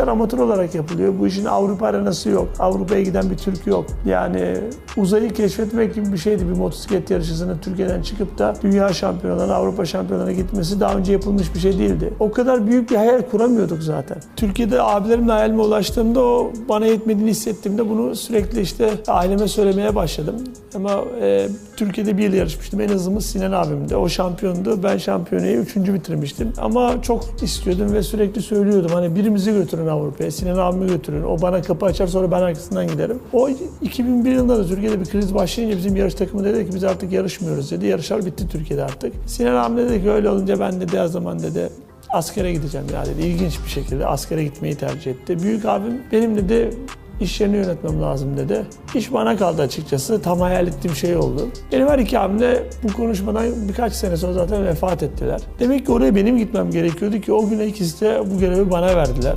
yarışlar amatör olarak yapılıyor. Bu işin Avrupa arenası yok. Avrupa'ya giden bir Türk yok. Yani uzayı keşfetmek gibi bir şeydi bir motosiklet yarışçısının Türkiye'den çıkıp da dünya şampiyonlarına, Avrupa şampiyonlarına gitmesi daha önce yapılmış bir şey değildi. O kadar büyük bir hayal kuramıyorduk zaten. Türkiye'de abilerimle hayalime ulaştığımda o bana yetmediğini hissettiğimde bunu sürekli işte aileme söylemeye başladım. Ama e, Türkiye'de bir yıl yarışmıştım. En hızlımız Sinan abimdi. O şampiyondu. Ben şampiyonayı üçüncü bitirmiştim. Ama çok istiyordum ve sürekli söylüyordum. Hani birimizi götürün Avrupa'ya. Sinan abimi götürün. O bana kapı açar sonra ben arkasından giderim. O 2001 yılında da Türkiye'de bir kriz başlayınca bizim yarış takımı dedi ki biz artık yarışmıyoruz dedi. Yarışlar bitti Türkiye'de artık. Sinan abim dedi ki öyle olunca ben dedi her zaman dedi askere gideceğim ya dedi. İlginç bir şekilde askere gitmeyi tercih etti. Büyük abim benim dedi iş yerini yönetmem lazım dedi. İş bana kaldı açıkçası. Tam hayal ettiğim şey oldu. Benim her iki abim de bu konuşmadan birkaç sene sonra zaten vefat ettiler. Demek ki oraya benim gitmem gerekiyordu ki o güne ikisi de bu görevi bana verdiler.